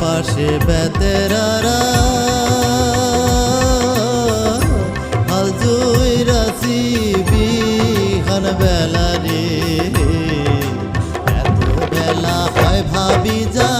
পাশে বেতেরারা হাল জুইরাছি বিহান বেলা রে। এত বেলা হয় ভাবি যা